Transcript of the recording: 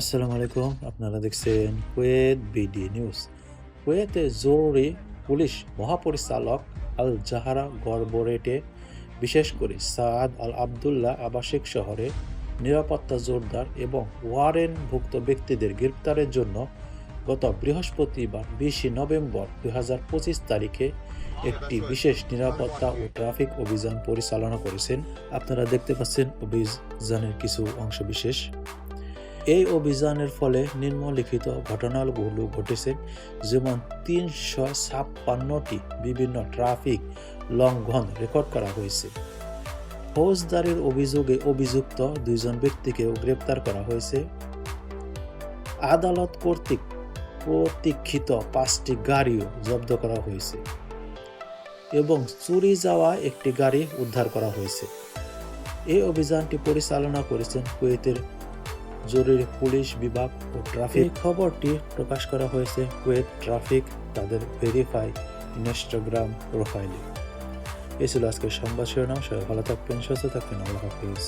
আসসালামু আলাইকুম আপনারা দেখছেন কুয়েত বিডি নিউজ। কুয়েতে জরুরি পুলিশ মহাপরিচালক আল জাহারা গর্বরেটে, বিশেষ করে সাদ আল আবদুল্লাহ আবাসিক শহরে নিরাপত্তা জোরদার এবং ওয়ারেনভুক্ত ব্যক্তিদের গ্রেপ্তারের জন্য গত বৃহস্পতিবার বিশে নভেম্বর দু হাজার পঁচিশ তারিখে একটি বিশেষ নিরাপত্তা ও ট্রাফিক অভিযান পরিচালনা করেছেন। আপনারা দেখতে পাচ্ছেন অভিযানের কিছু অংশবিশেষ। এই অভিযানের ফলে নিম্নলিখিত ঘটনাগুলো ঘটেছে যেমন তিনশো ছাপ্পান্নটি বিভিন্ন ট্রাফিক লঙ্ঘন রেকর্ড করা হয়েছে। ফৌজদারির অভিযোগে অভিযুক্ত দুইজন ব্যক্তিকেও গ্রেপ্তার করা হয়েছে। আদালত কর্তৃক প্রতীক্ষিত পাঁচটি গাড়িও জব্দ করা হয়েছে এবং চুরি যাওয়া একটি গাড়ি উদ্ধার করা হয়েছে। এই অভিযানটি পরিচালনা করেছেন কুয়েতের জরুরি পুলিশ বিভাগ ও ট্রাফিক খবরটি প্রকাশ করা হয়েছে কুয়েত ট্রাফিক তাদের ভেরিফাই ইনস্টাগ্রাম প্রোফাইলে। এ ছিল আজকের সংবাদ শিরোনাম। সবাই ভালো থাকবেন, সুস্থ থাকবেন। আল্লাহ হাফিজ।